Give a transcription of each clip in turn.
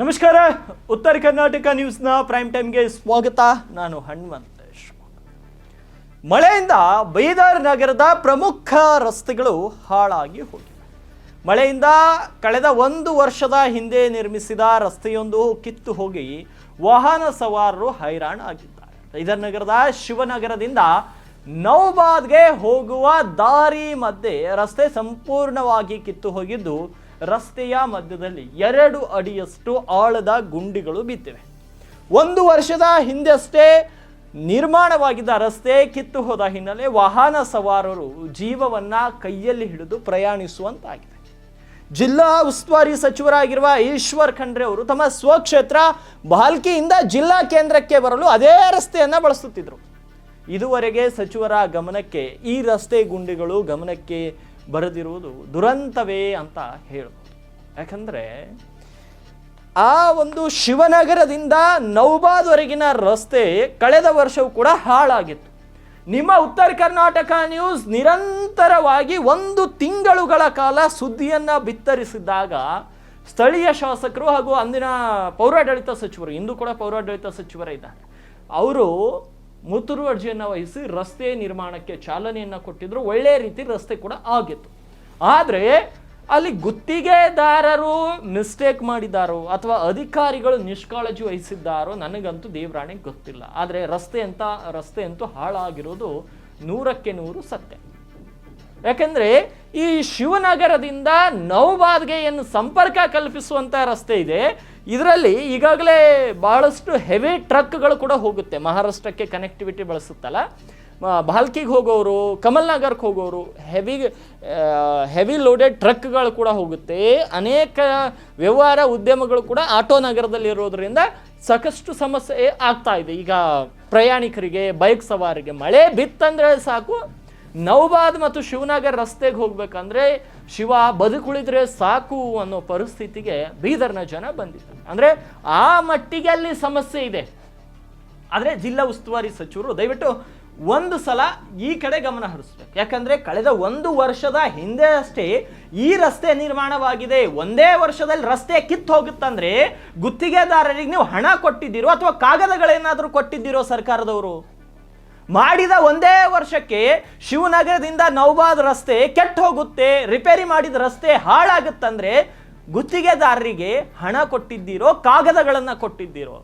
ನಮಸ್ಕಾರ. ಉತ್ತರ ಕರ್ನಾಟಕ ನ್ಯೂಸ್ನ ಪ್ರೈಮ್ ಟೈಮ್ಗೆ ಸ್ವಾಗತ. ನಾನು ಹನುಮಂತೇಶ್. ಮಳೆಯಿಂದ ಬೈದಾರ್ ನಗರದ ಪ್ರಮುಖ ರಸ್ತೆಗಳು ಹಾಳಾಗಿ ಹೋಗಿವೆ. ಮಳೆಯಿಂದ ಕಳೆದ ಒಂದು ವರ್ಷದ ಹಿಂದೆ ನಿರ್ಮಿಸಿದ ರಸ್ತೆಯೊಂದು ಕಿತ್ತು ಹೋಗಿ ವಾಹನ ಸವಾರರು ಹೈರಾಣ ಆಗಿದ್ದಾರೆ. ಬೈದಾರ್ ನಗರದ ಶಿವನಗರದಿಂದ ನೌಬಾದ್ಗೆ ಹೋಗುವ ದಾರಿ ಮಧ್ಯೆ ರಸ್ತೆ ಸಂಪೂರ್ಣವಾಗಿ ಕಿತ್ತು ಹೋಗಿದ್ದು ರಸ್ತೆಯ ಮಧ್ಯದಲ್ಲಿ ಎರಡು ಅಡಿಯಷ್ಟು ಆಳದ ಗುಂಡಿಗಳು ಬಿದ್ದಿವೆ. ಒಂದು ವರ್ಷದ ಹಿಂದೆಷ್ಟೇ ನಿರ್ಮಾಣವಾಗಿದ್ದ ರಸ್ತೆ ಕಿತ್ತು ಹೋದ ಹಿನ್ನೆಲೆ ವಾಹನ ಸವಾರರು ಜೀವವನ್ನ ಕೈಯಲ್ಲಿ ಹಿಡಿದು ಪ್ರಯಾಣಿಸುವಂತಾಗಿದೆ. ಜಿಲ್ಲಾ ಉಸ್ತುವಾರಿ ಸಚಿವರಾಗಿರುವ ಈಶ್ವರ್ ಖಂಡ್ರೆ ಅವರು ತಮ್ಮ ಸ್ವಕ್ಷೇತ್ರ ಬಾಲ್ಕಿಯಿಂದ ಜಿಲ್ಲಾ ಕೇಂದ್ರಕ್ಕೆ ಬರಲು ಅದೇ ರಸ್ತೆಯನ್ನ ಬಳಸುತ್ತಿದ್ದರು ಇದುವರೆಗೆ ಸಚಿವರ ಗಮನಕ್ಕೆ ಈ ರಸ್ತೆ ಗುಂಡಿಗಳು ಗಮನಕ್ಕೆ ಬರದಿರುವುದು ದುರಂತವೇ ಅಂತ ಹೇಳ್ಬೋದು ಯಾಕಂದ್ರೆ ಆ ಒಂದು ಶಿವನಗರದಿಂದ ನೌಬಾದ್ವರೆಗಿನ ರಸ್ತೆ ಕಳೆದ ವರ್ಷವೂ ಕೂಡ ಹಾಳಾಗಿತ್ತು. ನಿಮ್ಮ ಉತ್ತರ ಕರ್ನಾಟಕ ನ್ಯೂಸ್ ನಿರಂತರವಾಗಿ ಒಂದು ತಿಂಗಳುಗಳ ಕಾಲ ಸುದ್ದಿಯನ್ನು ಬಿತ್ತರಿಸಿದ್ದಾಗ ಸ್ಥಳೀಯ ಶಾಸಕರು ಹಾಗೂ ಅಂದಿನ ಪೌರಾಡಳಿತ ಸಚಿವರು, ಇಂದು ಕೂಡ ಪೌರಾಡಳಿತ ಸಚಿವರೇ ಇದ್ದಾರೆ, ಅವರು ಮುತುರು ಅರ್ಜಿಯನ್ನು ವಹಿಸಿ ರಸ್ತೆ ನಿರ್ಮಾಣಕ್ಕೆ ಚಾಲನೆಯನ್ನು ಕೊಟ್ಟಿದ್ರು. ಒಳ್ಳೆಯ ರೀತಿ ರಸ್ತೆ ಕೂಡ ಆಗಿತ್ತು. ಆದರೆ ಅಲ್ಲಿ ಗುತ್ತಿಗೆದಾರರು ಮಿಸ್ಟೇಕ್ ಮಾಡಿದ್ದಾರೋ ಅಥವಾ ಅಧಿಕಾರಿಗಳು ನಿಷ್ಕಾಳಜಿ ವಹಿಸಿದ್ದಾರೋ ನನಗಂತೂ ದೇವರಾಣೆ ಗೊತ್ತಿಲ್ಲ. ಆದರೆ ರಸ್ತೆ ಅಂತ, ರಸ್ತೆ ಅಂತೂ ಹಾಳಾಗಿರೋದು ನೂರಕ್ಕೆ ನೂರು ಸತ್ಯ. ಯಾಕೆಂದ್ರೆ ಈ ಶಿವನಗರದಿಂದ ನೌಬಾದ್ಗೆ ಏನು ಸಂಪರ್ಕ ಕಲ್ಪಿಸುವಂತ ರಸ್ತೆ ಇದೆ ಇದರಲ್ಲಿ ಈಗಾಗಲೇ ಬಹಳಷ್ಟು ಹೆವಿ ಟ್ರಕ್ಗಳು ಕೂಡ ಹೋಗುತ್ತೆ. ಮಹಾರಾಷ್ಟ್ರಕ್ಕೆ ಕನೆಕ್ಟಿವಿಟಿ ಬಳಸುತ್ತಲ್ಲ. ಬಾಲ್ಕಿಗೆ ಹೋಗೋರು, ಕಮಲ್ ನಗರ್ಗೆ ಹೋಗೋರು, ಹೆವಿ ಹೆವಿ ಲೋಡೆಡ್ ಟ್ರಕ್ಗಳು ಕೂಡ ಹೋಗುತ್ತೆ. ಅನೇಕ ವ್ಯವಹಾರ ಉದ್ಯಮಗಳು ಕೂಡ ಆಟೋ ನಗರದಲ್ಲಿ ಇರೋದರಿಂದ ಸಾಕಷ್ಟು ಸಮಸ್ಯೆ ಆಗ್ತಾ ಇದೆ. ಈಗ ಪ್ರಯಾಣಿಕರಿಗೆ ಬೈಕ್ ಸವಾರಿಗೆ ಮಳೆ ಬಿತ್ತಂದರೆ ಸಾಕು ನೌಬಾದ್ ಮತ್ತು ಶಿವನಗರ್ ರಸ್ತೆಗೆ ಹೋಗ್ಬೇಕಂದ್ರೆ ಶಿವ ಬದುಕುಳಿದ್ರೆ ಸಾಕು ಅನ್ನೋ ಪರಿಸ್ಥಿತಿಗೆ ಬೀದರ್ನ ಜನ ಬಂದಿದ್ದಾರೆ. ಅಂದ್ರೆ ಆ ಮಟ್ಟಿಗೆ ಅಲ್ಲಿ ಸಮಸ್ಯೆ ಇದೆ. ಆದರೆ ಜಿಲ್ಲಾ ಉಸ್ತುವಾರಿ ಸಚಿವರು ದಯವಿಟ್ಟು ಒಂದು ಸಲ ಈ ಕಡೆ ಗಮನ ಹರಿಸ್ಬೇಕು. ಯಾಕಂದ್ರೆ ಕಳೆದ ಒಂದು ವರ್ಷದ ಹಿಂದೆ ಅಷ್ಟೇ ಈ ರಸ್ತೆ ನಿರ್ಮಾಣವಾಗಿದೆ. ಒಂದೇ ವರ್ಷದಲ್ಲಿ ರಸ್ತೆ ಕಿತ್ತು ಹೋಗುತ್ತಂದ್ರೆ ಗುತ್ತಿಗೆದಾರರಿಗೆ ನೀವು ಹಣ ಕೊಟ್ಟಿದ್ದೀರೋ ಅಥವಾ ಕಾಗದಗಳೇನಾದರೂ ಕೊಟ್ಟಿದ್ದೀರೋ ಸರ್ಕಾರದವರು? ಮಾಡಿದ ಒಂದೇ ವರ್ಷಕ್ಕೆ ಶಿವನಗರದಿಂದ ನೌಬಾದ್ ರಸ್ತೆ ಕೆಟ್ಟ ಹೋಗುತ್ತೆ, ರಿಪೇರಿ ಮಾಡಿದ ರಸ್ತೆ ಹಾಳಾಗುತ್ತಂದ್ರೆ ಗುತ್ತಿಗೆದಾರರಿಗೆ ಹಣ ಕೊಟ್ಟಿದ್ದೀರೋ, ಕಾಗದಗಳನ್ನು ಕೊಟ್ಟಿದ್ದೀರೋ,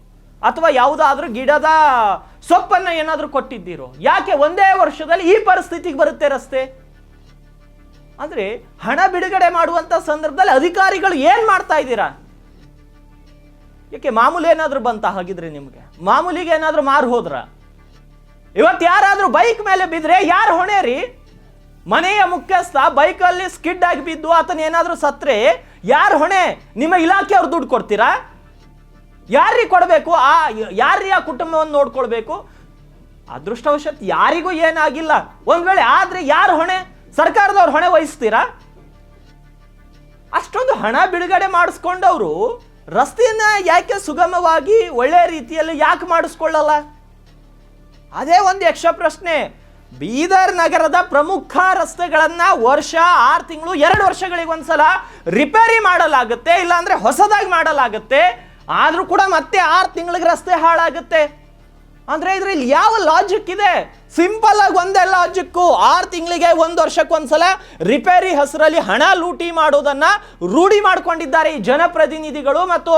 ಅಥವಾ ಯಾವುದಾದ್ರೂ ಗಿಡದ ಸೊಪ್ಪನ್ನ ಏನಾದರೂ ಕೊಟ್ಟಿದ್ದೀರೋ, ಯಾಕೆ ಒಂದೇ ವರ್ಷದಲ್ಲಿ ಈ ಪರಿಸ್ಥಿತಿಗೆ ಬರುತ್ತೆ ರಸ್ತೆ? ಅಂದ್ರೆ ಹಣ ಬಿಡುಗಡೆ ಮಾಡುವಂತ ಸಂದರ್ಭದಲ್ಲಿ ಅಧಿಕಾರಿಗಳು ಏನ್ ಮಾಡ್ತಾ ಇದ್ದೀರಾ? ಯಾಕೆ ಮಾಮೂಲಿ ಏನಾದರೂ ಬಂತ ಹಾಗಿದ್ರೆ ನಿಮಗೆ? ಮಾಮೂಲಿಗೆ ಏನಾದರೂ ಮಾರು ಹೋದ್ರ? ಇವತ್ತು ಯಾರಾದರೂ ಬೈಕ್ ಮೇಲೆ ಬಿದ್ರೆ ಯಾರು ಹೊಣೆ ರೀ ಮನೆಯ ಮುಖ್ಯಸ್ಥ ಬೈಕಲ್ಲಿ ಸ್ಕಿಡ್ ಆಗಿ ಬಿದ್ದು ಆತನ ಏನಾದರೂ ಸತ್ರೆ, ಯಾರು ಹೊಣೆ? ನಿಮ್ಮ ಇಲಾಖೆಯವ್ರು ದುಡ್ಡು ಕೊಡ್ತೀರಾ? ಯಾರಿಗೆ ಕೊಡಬೇಕು? ಆ, ಯಾರ್ರೀ ಆ ಕುಟುಂಬವನ್ನು ನೋಡ್ಕೊಳ್ಬೇಕು? ಅದೃಷ್ಟವಶತ್ ಯಾರಿಗೂ ಏನಾಗಿಲ್ಲ. ಒಂದು ವೇಳೆ ಆದ್ರೆ ಯಾರು ಹೊಣೆ? ಸರ್ಕಾರದವ್ರು ಹೊಣೆ ವಹಿಸ್ತೀರಾ? ಅಷ್ಟೊಂದು ಹಣ ಬಿಡುಗಡೆ ಮಾಡಿಸ್ಕೊಂಡವರು ರಸ್ತೆಯನ್ನ ಯಾಕೆ ಸುಗಮವಾಗಿ ಒಳ್ಳೆಯ ರೀತಿಯಲ್ಲಿ ಯಾಕೆ ಮಾಡಿಸ್ಕೊಳ್ಳಲ್ಲ? ಅದೇ ಒಂದು ಯಕ್ಷ ಪ್ರಶ್ನೆ. ಬೀದರ್ ನಗರದ ಪ್ರಮುಖ ರಸ್ತೆಗಳನ್ನು ವರ್ಷ ಆರು ತಿಂಗಳು ಎರಡು ವರ್ಷಗಳಿಗೆ ಒಂದ್ಸಲ ರಿಪೇರಿ ಮಾಡಲಾಗುತ್ತೆ, ಇಲ್ಲಾಂದರೆ ಹೊಸದಾಗಿ ಮಾಡಲಾಗುತ್ತೆ. ಆದರೂ ಕೂಡ ಮತ್ತೆ ಆರು ತಿಂಗಳಿಗೆ ರಸ್ತೆ ಹಾಳಾಗುತ್ತೆ. ಅಂದ್ರೆ ಇದರಲ್ಲಿ ಯಾವ ಲಾಜಿಕ್ ಇದೆ? ಸಿಂಪಲ್ ಆಗಿ ಒಂದೇ ಲಾಜಿಕ್ಕು ಆರು ತಿಂಗಳಿಗೆ ಒಂದು ವರ್ಷಕ್ಕೆ ಒಂದ್ಸಲ ರಿಪೇರಿ ಹೆಸರಲ್ಲಿ ಹಣ ಲೂಟಿ ಮಾಡೋದನ್ನ ರೂಢಿ ಮಾಡ್ಕೊಂಡಿದ್ದಾರೆ ಈ ಜನಪ್ರತಿನಿಧಿಗಳು ಮತ್ತು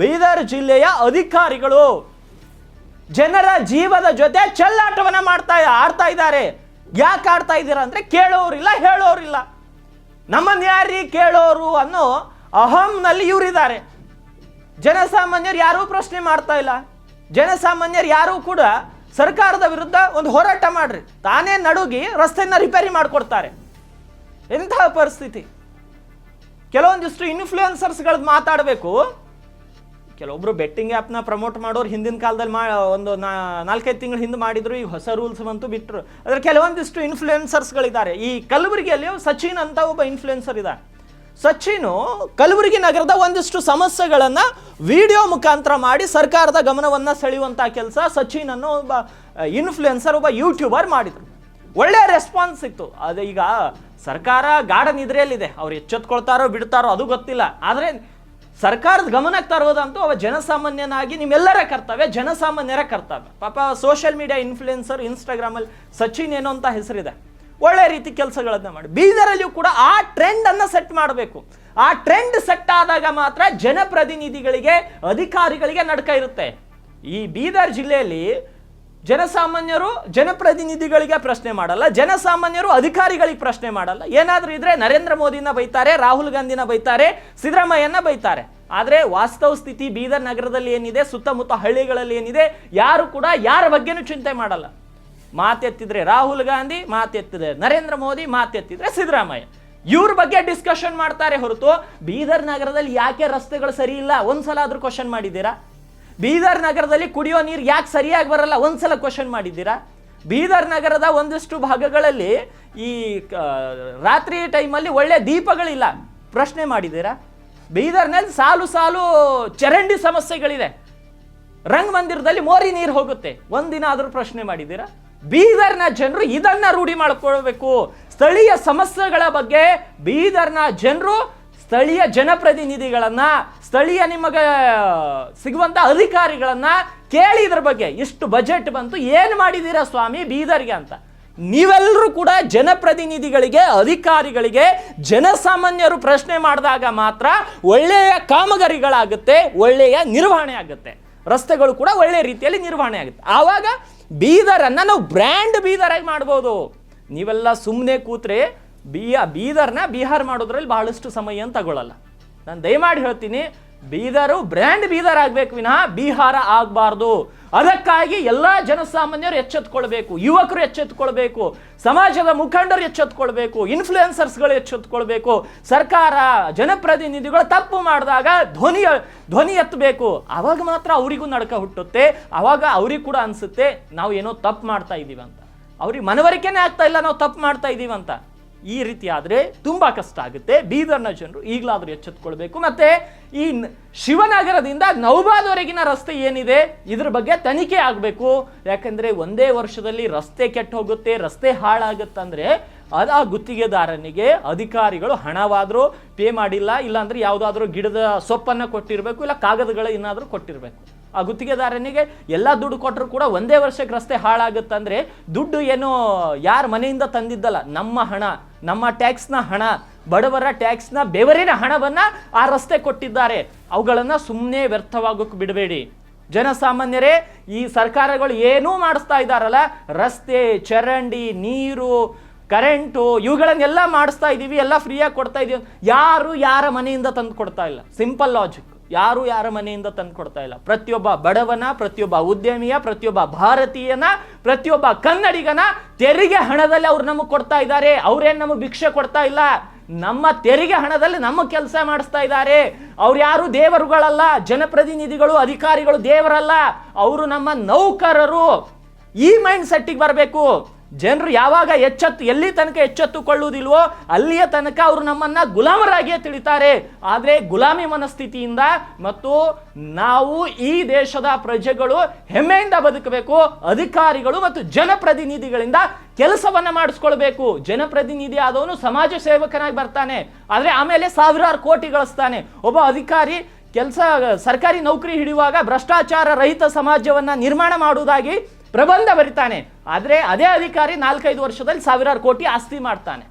ಬೀದರ್ ಜಿಲ್ಲೆಯ ಅಧಿಕಾರಿಗಳು. ಜನರ ಜೀವದ ಜೊತೆ ಚೆಲ್ಲಾಟವನ್ನ ಮಾಡ್ತಾ ಆಡ್ತಾ ಇದ್ದಾರೆ. ಯಾಕೆ ಆಡ್ತಾ ಇದ್ದೀರಾ ಅಂದ್ರೆ ಕೇಳೋರಿಲ್ಲ ಹೇಳೋರಿಲ್ಲ ನಮ್ಮನ್ನ ಯಾರೀ ಕೇಳೋರು ಅನ್ನೋ ಅಹಂನಲ್ಲಿ ಇವರಿದ್ದಾರೆ. ಜನಸಾಮಾನ್ಯರು ಯಾರೂ ಪ್ರಶ್ನೆ ಮಾಡ್ತಾ ಇಲ್ಲ. ಜನಸಾಮಾನ್ಯರು ಯಾರೂ ಕೂಡ ಸರ್ಕಾರದ ವಿರುದ್ಧ ಒಂದು ಹೋರಾಟ ಮಾಡ್ರಿ. ತಾನೇ ನಡುಗಿ ರಸ್ತೆಯನ್ನು ರಿಪೇರಿ ಮಾಡಿಕೊಡ್ತಾರೆ. ಎಂತಹ ಪರಿಸ್ಥಿತಿ? ಕೆಲವೊಂದಿಷ್ಟು ಇನ್ಫ್ಲೂಯೆನ್ಸರ್ಸ್ಗಳದ್ದು ಮಾತಾಡಬೇಕು. ಕೆಲವೊಬ್ರು ಬೆಟ್ಟಿಂಗ್ ಆ್ಯಪ್ನ ಪ್ರಮೋಟ್ ಮಾಡೋರು ಹಿಂದಿನ ಕಾಲದಲ್ಲಿ ಮಾ ಒಂದು ನಾಲ್ಕೈದು ತಿಂಗಳು ಹಿಂದೆ ಮಾಡಿದ್ರು, ಈಗ ಹೊಸ ರೂಲ್ಸ್ ಬಂತು ಬಿಟ್ಟರು ಅದ್ರ ಕೆಲವೊಂದಿಷ್ಟು ಇನ್ಫ್ಲುಯೆನ್ಸರ್ಸ್ಗಳಿದ್ದಾರೆ ಈ ಕಲಬುರಗಿಯಲ್ಲಿ ಸಚಿನ್ ಅಂತ ಒಬ್ಬ ಇನ್ಫ್ಲುಯೆನ್ಸರ್ ಇದ್ದಾರೆ ಸಚಿನು ಕಲಬುರಗಿ ನಗರದ ಒಂದಿಷ್ಟು ಸಮಸ್ಯೆಗಳನ್ನು ವಿಡಿಯೋ ಮುಖಾಂತರ ಮಾಡಿ ಸರ್ಕಾರದ ಗಮನವನ್ನ ಸೆಳೆಯುವಂತ ಕೆಲಸ ಸಚಿನ್ ಅನ್ನೋ ಒಬ್ಬ ಇನ್ಫ್ಲುಯೆನ್ಸರ್ ಒಬ್ಬ ಯೂಟ್ಯೂಬರ್ ಮಾಡಿದ್ರು. ಒಳ್ಳೆ ರೆಸ್ಪಾನ್ಸ್ ಇತ್ತು. ಅದು ಈಗ ಸರ್ಕಾರ ಗಾಢ ನಿದ್ರೆಯಲ್ಲಿದೆ. ಅವ್ರು ಎಚ್ಚೆತ್ಕೊಳ್ತಾರೋ ಬಿಡ್ತಾರೋ ಅದು ಗೊತ್ತಿಲ್ಲ. ಆದರೆ ಸರ್ಕಾರದ ಗಮನಕ್ಕೆ ತರೋದಂತೂ ಅವ ಜನಸಾಮಾನ್ಯನಾಗಿ ನಿಮ್ಮೆಲ್ಲರ ಕರ್ತವ್ಯ, ಜನಸಾಮಾನ್ಯರ ಕರ್ತವ್ಯ. ಪಾಪ ಸೋಷಿಯಲ್ ಮೀಡಿಯಾ ಇನ್ಫ್ಲುಯೆನ್ಸರ್ ಇನ್ಸ್ಟಾಗ್ರಾಮಲ್ಲಿ ಸಚಿನ್ ಏನೋ ಅಂತ ಹೆಸರಿದೆ. ಒಳ್ಳೆ ರೀತಿ ಕೆಲಸಗಳನ್ನ ಮಾಡಿ. ಬೀದರಲ್ಲಿಯೂ ಕೂಡ ಆ ಟ್ರೆಂಡ್ ಅನ್ನ ಸೆಟ್ ಮಾಡಬೇಕು. ಆ ಟ್ರೆಂಡ್ ಸೆಟ್ ಆದಾಗ ಮಾತ್ರ ಜನಪ್ರತಿನಿಧಿಗಳಿಗೆ, ಅಧಿಕಾರಿಗಳಿಗೆ ನಡ್ಕ ಇರುತ್ತೆ. ಈ ಬೀದರ್ ಜಿಲ್ಲೆಯಲ್ಲಿ ಜನಸಾಮಾನ್ಯರು ಜನಪ್ರತಿನಿಧಿಗಳಿಗೆ ಪ್ರಶ್ನೆ ಮಾಡಲ್ಲ, ಜನಸಾಮಾನ್ಯರು ಅಧಿಕಾರಿಗಳಿಗೆ ಪ್ರಶ್ನೆ ಮಾಡಲ್ಲ. ಏನಾದರೂ ಇದ್ರೆ ನರೇಂದ್ರ ಮೋದಿನ ಬೈತಾರೆ, ರಾಹುಲ್ ಗಾಂಧಿನ ಬೈತಾರೆ, ಸಿದ್ದರಾಮಯ್ಯನ ಬೈತಾರೆ. ಆದರೆ ವಾಸ್ತವ ಸ್ಥಿತಿ ಬೀದರ್ ನಗರದಲ್ಲಿ ಏನಿದೆ, ಸುತ್ತಮುತ್ತ ಹಳ್ಳಿಗಳಲ್ಲಿ ಏನಿದೆ, ಯಾರು ಕೂಡ ಯಾರ ಬಗ್ಗೆನೂ ಚಿಂತೆ ಮಾಡಲ್ಲ. ಮಾತೆತ್ತಿದ್ರೆ ರಾಹುಲ್ ಗಾಂಧಿ, ಮಾತೆತ್ತಿದ್ರೆ ನರೇಂದ್ರ ಮೋದಿ, ಮಾತೆತ್ತಿದ್ರೆ ಸಿದ್ದರಾಮಯ್ಯ. ಇವ್ರ ಬಗ್ಗೆ ಡಿಸ್ಕಷನ್ ಮಾಡ್ತಾರೆ ಹೊರತು ಬೀದರ್ ನಗರದಲ್ಲಿ ಯಾಕೆ ರಸ್ತೆಗಳು ಸರಿ ಇಲ್ಲ? ಒಂದ್ಸಲ ಆದ್ರೂ ಕ್ವಶನ್ ಮಾಡಿದ್ದೀರಾ? ಬೀದರ್ ನಗರದಲ್ಲಿ ಕುಡಿಯೋ ನೀರು ಯಾಕೆ ಸರಿಯಾಗಿ ಬರಲ್ಲ? ಒಂದ್ಸಲ ಕ್ವಶನ್ ಮಾಡಿದ್ದೀರಾ? ಬೀದರ್ ನಗರದ ಒಂದಿಷ್ಟು ಭಾಗಗಳಲ್ಲಿ ಈ ರಾತ್ರಿ ಟೈಮಲ್ಲಿ ಒಳ್ಳೆ ದೀಪಗಳಿಲ್ಲ. ಪ್ರಶ್ನೆ ಮಾಡಿದ್ದೀರಾ? ಬೀದರ್ನಲ್ಲಿ ಸಾಲು ಸಾಲು ಚರಂಡಿ ಸಮಸ್ಯೆಗಳಿದೆ. ರಂಗ್ ಮಂದಿರದಲ್ಲಿ ಮೋರಿ ನೀರು ಹೋಗುತ್ತೆ. ಒಂದಿನ ಆದರೂ ಪ್ರಶ್ನೆ ಮಾಡಿದ್ದೀರಾ? ಬೀದರ್ನ ಜನರು ಇದನ್ನ ರೂಢಿ ಮಾಡ್ಕೊಳ್ಬೇಕು. ಸ್ಥಳೀಯ ಸಮಸ್ಯೆಗಳ ಬಗ್ಗೆ ಬೀದರ್ನ ಜನರು ಸ್ಥಳೀಯ ಜನಪ್ರತಿನಿಧಿಗಳನ್ನ, ಸ್ಥಳೀಯ ನಿಮಗೆ ಸಿಗುವಂತ ಅಧಿಕಾರಿಗಳನ್ನ ಕೇಳಿ ಇದ್ರ ಬಗ್ಗೆ ಇಷ್ಟು ಬಜೆಟ್ ಬಂತು. ಏನು ಮಾಡಿದ್ದೀರಾ ಸ್ವಾಮಿ ಬೀದರ್ಗೆ ಅಂತ? ನೀವೆಲ್ಲರೂ ಕೂಡ ಜನಪ್ರತಿನಿಧಿಗಳಿಗೆ, ಅಧಿಕಾರಿಗಳಿಗೆ, ಜನಸಾಮಾನ್ಯರು ಪ್ರಶ್ನೆ ಮಾಡಿದಾಗ ಮಾತ್ರ ಒಳ್ಳೆಯ ಕಾಮಗಾರಿಗಳಾಗುತ್ತೆ, ಒಳ್ಳೆಯ ನಿರ್ವಹಣೆ ಆಗುತ್ತೆ. ರಸ್ತೆಗಳು ಕೂಡ ಒಳ್ಳೆಯ ರೀತಿಯಲ್ಲಿ ನಿರ್ವಹಣೆ ಆಗುತ್ತೆ. ಆವಾಗ ಬೀದರನ್ನ ನಾವು ಬ್ರ್ಯಾಂಡ್ ಬೀದರಾಗಿ ಮಾಡ್ಬೋದು. ನೀವೆಲ್ಲ ಸುಮ್ಮನೆ ಕೂತ್ರೆ ಬಿಯ ಬೀದರ್ನ ಬಿಹಾರ್ ಮಾಡೋದ್ರಲ್ಲಿ ಬಹಳಷ್ಟು ಸಮಯ ತಗೊಳ್ಳಲ್ಲ ನಾನು ದಯಮಾಡಿ ಹೇಳ್ತೀನಿ, ಬೀದರು ಬ್ರ್ಯಾಂಡ್ ಬೀದರ್ ಆಗ್ಬೇಕು ವಿನಃ ಬಿಹಾರ ಆಗಬಾರ್ದು. ಅದಕ್ಕಾಗಿ ಎಲ್ಲ ಜನಸಾಮಾನ್ಯರು ಎಚ್ಚೆತ್ಕೊಳ್ಬೇಕು, ಯುವಕರು ಎಚ್ಚೆತ್ಕೊಳ್ಬೇಕು, ಸಮಾಜದ ಮುಖಂಡರು ಎಚ್ಚೆತ್ಕೊಳ್ಬೇಕು ಇನ್ಫ್ಲೂಯೆನ್ಸರ್ಸ್ಗಳು ಎಚ್ಚೆತ್ಕೊಳ್ಬೇಕು, ಸರ್ಕಾರ, ಜನಪ್ರತಿನಿಧಿಗಳು ತಪ್ಪು ಮಾಡಿದಾಗ ಧ್ವನಿ ಧ್ವನಿ ಎತ್ತಬೇಕು. ಅವಾಗ ಮಾತ್ರ ಅವರಿಗೂ ನಡಕ ಹುಟ್ಟುತ್ತೆ ಆವಾಗ ಅವ್ರಿಗೆ ಕೂಡ ಅನ್ಸುತ್ತೆ, ನಾವು ಏನೋ ತಪ್ಪು ಮಾಡ್ತಾ ಇದ್ದೀವಿ ಅಂತ. ಅವ್ರಿಗೆ ಮನವರಿಕೆನೇ ಆಗ್ತಾ ಇಲ್ಲ, ನಾವು ತಪ್ಪು ಮಾಡ್ತಾ ಇದ್ದೀವಿ ಅಂತ. ಈ ರೀತಿ ಆದರೆ ತುಂಬಾ ಕಷ್ಟ ಆಗುತ್ತೆ. ಬೀದರ್ನ ಜನರು ಈಗಲಾದರೂ ಎಚ್ಚೆತ್ಕೊಳ್ಬೇಕು. ಮತ್ತೆ ಈ ಶಿವನಗರದಿಂದ ನೌಬಾದ್ವರೆಗಿನ ರಸ್ತೆ ಏನಿದೆ? ಇದ್ರ ಬಗ್ಗೆ ತನಿಖೆ ಆಗಬೇಕು. ಯಾಕಂದರೆ ಒಂದೇ ವರ್ಷದಲ್ಲಿ ರಸ್ತೆ ಕೆಟ್ಟ ಹೋಗುತ್ತೆ, ರಸ್ತೆ ಹಾಳಾಗುತ್ತಂದರೆ ಅದ ಆ ಗುತ್ತಿಗೆದಾರನಿಗೆ ಅಧಿಕಾರಿಗಳು ಹಣವಾದರೂ ಪೇ ಮಾಡಿಲ್ಲ, ಇಲ್ಲಾಂದರೆ ಯಾವುದಾದ್ರೂ ಗಿಡದ ಸೊಪ್ಪನ್ನು ಕೊಟ್ಟಿರಬೇಕು, ಇಲ್ಲ ಕಾಗದಗಳ ಏನಾದರೂ ಕೊಟ್ಟಿರಬೇಕು. ಆ ಗುತ್ತಿಗೆದಾರನಿಗೆ ಎಲ್ಲ ದುಡ್ಡು ಕೊಟ್ಟರು ಕೂಡ ಒಂದೇ ವರ್ಷಕ್ಕೆ ರಸ್ತೆ ಹಾಳಾಗುತ್ತಂದರೆ ದುಡ್ಡು ಏನು ಯಾರ ಮನೆಯಿಂದ ತಂದಿದ್ದಲ್ಲ, ನಮ್ಮ ಹಣ. ನಮ್ಮ ಟ್ಯಾಕ್ಸ್ನ ಹಣ, ಬಡವರ ಟ್ಯಾಕ್ಸ್ನ ಬೆವರಿನ ಹಣವನ್ನು ಆ ರಸ್ತೆ ಕೊಟ್ಟಿದ್ದಾರೆ. ಅವುಗಳನ್ನು ಸುಮ್ಮನೆ ವ್ಯರ್ಥವಾಗೋಕೆ ಬಿಡಬೇಡಿ. ಜನಸಾಮಾನ್ಯರೇ, ಈ ಸರ್ಕಾರಗಳು ಏನೂ ಮಾಡಿಸ್ತಾ ಇದ್ದಾರಲ್ಲ? ರಸ್ತೆ, ಚರಂಡಿ, ನೀರು, ಕರೆಂಟು, ಇವುಗಳನ್ನೆಲ್ಲ ಮಾಡಿಸ್ತಾ ಇದ್ದೀವಿ ಎಲ್ಲ ಫ್ರೀಯಾಗಿ ಕೊಡ್ತಾ ಇದೀವಿ. ಯಾರು ಯಾರ ಮನೆಯಿಂದ ತಂದು ಕೊಡ್ತಾ ಇಲ್ಲ? Simple logic. ಯಾರು ಯಾರ ಮನೆಯಿಂದ ತಂದು ಕೊಡ್ತಾ ಇಲ್ಲ. ಪ್ರತಿಯೊಬ್ಬ ಬಡವನ, ಪ್ರತಿಯೊಬ್ಬ ಉದ್ಯಮಿಯ, ಪ್ರತಿಯೊಬ್ಬ ಭಾರತೀಯನ, ಪ್ರತಿಯೊಬ್ಬ ಕನ್ನಡಿಗನ ತೆರಿಗೆ ಹಣದಲ್ಲಿ ಅವ್ರು ನಮಗೆ ಕೊಡ್ತಾ ಇದ್ದಾರೆ. ಅವ್ರೇನು ನಮಗೆ ಭಿಕ್ಷೆ ಕೊಡ್ತಾ ಇಲ್ಲ? ನಮ್ಮ ತೆರಿಗೆ ಹಣದಲ್ಲಿ ನಮ್ಮ ಕೆಲಸ ಮಾಡಿಸ್ತಾ ಇದ್ದಾರೆ. ಅವ್ರು ಯಾರು ದೇವರುಗಳಲ್ಲ, ಜನಪ್ರತಿನಿಧಿಗಳು, ಅಧಿಕಾರಿಗಳು ದೇವರಲ್ಲ. ಅವರು ನಮ್ಮ ನೌಕರರು. ಈ ಮೈಂಡ್ ಸೆಟ್ಟಿಗೆ ಬರಬೇಕು. ಜನರು ಯಾವಾಗ ಎಚ್ಚೆತ್ತು, ಎಲ್ಲಿ ತನಕ ಎಚ್ಚೆತ್ತುಕೊಳ್ಳುವುದಿಲ್ವೋ ಅಲ್ಲಿಯ ತನಕ ಅವರು ನಮ್ಮನ್ನ ಗುಲಾಮರಾಗಿಯೇ ತಿಳಿತಾರೆ. ಆದರೆ ಗುಲಾಮಿ ಮನಸ್ಥಿತಿಯಿಂದ ಮತ್ತು ನಾವು ಈ ದೇಶದ ಪ್ರಜೆಗಳು ಹೆಮ್ಮೆಯಿಂದ ಬದುಕಬೇಕು, ಅಧಿಕಾರಿಗಳು ಮತ್ತು ಜನಪ್ರತಿನಿಧಿಗಳಿಂದ ಕೆಲಸವನ್ನ ಮಾಡಿಸ್ಕೊಳ್ಬೇಕು. ಜನಪ್ರತಿನಿಧಿ ಆದವನು ಸಮಾಜ ಸೇವಕನಾಗಿ ಬರ್ತಾನೆ, ಆದರೆ ಆಮೇಲೆ ಸಾವಿರಾರು ಕೋಟಿ ಗಳಿಸ್ತಾನೆ. ಒಬ್ಬ ಅಧಿಕಾರಿ ಕೆಲಸ, ಸರ್ಕಾರಿ ನೌಕರಿ ಹಿಡಿಯುವಾಗ ಭ್ರಷ್ಟಾಚಾರ ರಹಿತ ಸಮಾಜವನ್ನ ನಿರ್ಮಾಣ ಮಾಡುವುದಾಗಿ ಪ್ರಬಂಧ ಬರಿತಾನೆ. ಆದರೆ ಅದೇ ಅಧಿಕಾರಿ ನಾಲ್ಕೈದು ವರ್ಷದಲ್ಲಿ ಸಾವಿರಾರು ಕೋಟಿ ಆಸ್ತಿ ಮಾಡ್ತಾನೆ.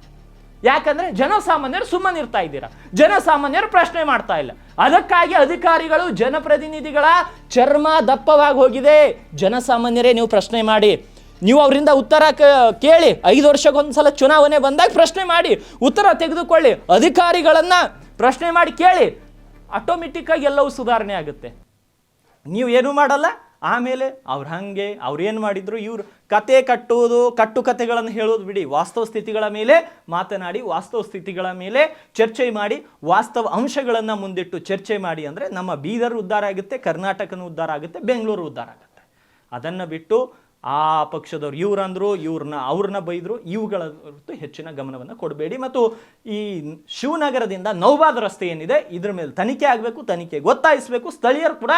ಯಾಕಂದರೆ ಜನಸಾಮಾನ್ಯರು ಸುಮ್ಮನಿರ್ತಾ ಇದ್ದೀರಾ? ಜನಸಾಮಾನ್ಯರು ಪ್ರಶ್ನೆ ಮಾಡ್ತಾ ಇಲ್ಲ. ಅದಕ್ಕಾಗಿ ಅಧಿಕಾರಿಗಳು, ಜನಪ್ರತಿನಿಧಿಗಳ ಚರ್ಮ ದಪ್ಪವಾಗಿ ಹೋಗಿದೆ. ಜನಸಾಮಾನ್ಯರೇ ನೀವು ಪ್ರಶ್ನೆ ಮಾಡಿ. ನೀವು ಅವರಿಂದ ಉತ್ತರ ಕೇಳಿ. ಐದು ವರ್ಷಕ್ಕೊಂದ್ಸಲ ಚುನಾವಣೆ ಬಂದಾಗ ಪ್ರಶ್ನೆ ಮಾಡಿ. ಉತ್ತರ ತೆಗೆದುಕೊಳ್ಳಿ. ಅಧಿಕಾರಿಗಳನ್ನು ಪ್ರಶ್ನೆ ಮಾಡಿ ಕೇಳಿ. ಆಟೋಮೆಟಿಕ್ಕಾಗಿ ಎಲ್ಲವೂ ಸುಧಾರಣೆ ಆಗುತ್ತೆ. ನೀವು ಏನೂ ಮಾಡಲ್ಲ. ಆಮೇಲೆ ಅವ್ರು ಹಾಗೆ ಅವ್ರು ಏನು ಮಾಡಿದ್ರು, ಇವ್ರು ಕತೆ ಕಟ್ಟುವುದು ಕಟ್ಟು ಕತೆಗಳನ್ನು ಹೇಳೋದು ಬಿಡಿ. ವಾಸ್ತವ ಸ್ಥಿತಿಗಳ ಮೇಲೆ ಮಾತನಾಡಿ, ವಾಸ್ತವ ಸ್ಥಿತಿಗಳ ಮೇಲೆ ಚರ್ಚೆ ಮಾಡಿ, ವಾಸ್ತವ ಅಂಶಗಳನ್ನು ಮುಂದಿಟ್ಟು ಚರ್ಚೆ ಮಾಡಿ ಅಂದರೆ ನಮ್ಮ ಬೀದರ್ ಉದ್ಧಾರ ಆಗುತ್ತೆ, ಕರ್ನಾಟಕನೂ ಉದ್ಧಾರ ಆಗುತ್ತೆ, ಬೆಂಗಳೂರು ಉದ್ಧಾರ ಆಗುತ್ತೆ. ಅದನ್ನು ಬಿಟ್ಟು ಆ ಪಕ್ಷದವ್ರು ಇವ್ರಂದ್ರು ಇವ್ರನ್ನ ಅವ್ರನ್ನ ಬೈದರು, ಇವುಗಳ ಹೊರತು ಹೆಚ್ಚಿನ ಗಮನವನ್ನು ಕೊಡಬೇಡಿ. ಮತ್ತು ಈ ಶಿವನಗರದಿಂದ ನೌಬಾದ್ ರಸ್ತೆ ಏನಿದೆ, ಇದ್ರ ಮೇಲೆ ತನಿಖೆ ಆಗಬೇಕು, ತನಿಖೆ ಗೊತ್ತಾಯಿಸಬೇಕು. ಸ್ಥಳೀಯರು ಕೂಡ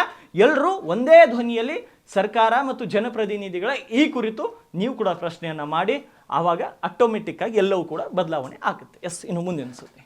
ಎಲ್ಲರೂ ಒಂದೇ ಧ್ವನಿಯಲ್ಲಿ ಸರ್ಕಾರ ಮತ್ತು ಜನಪ್ರತಿನಿಧಿಗಳ ಈ ಕುರಿತು ನೀವು ಕೂಡ ಪ್ರಶ್ನೆಯನ್ನು ಮಾಡಿ. ಆವಾಗ ಆಟೋಮೆಟಿಕ್ ಆಗಿ ಎಲ್ಲವೂ ಕೂಡ ಬದಲಾವಣೆ ಆಗುತ್ತೆ. ಎಸ್, ಇನ್ನು ಮುಂದಿನ ಸುದ್ದಿ.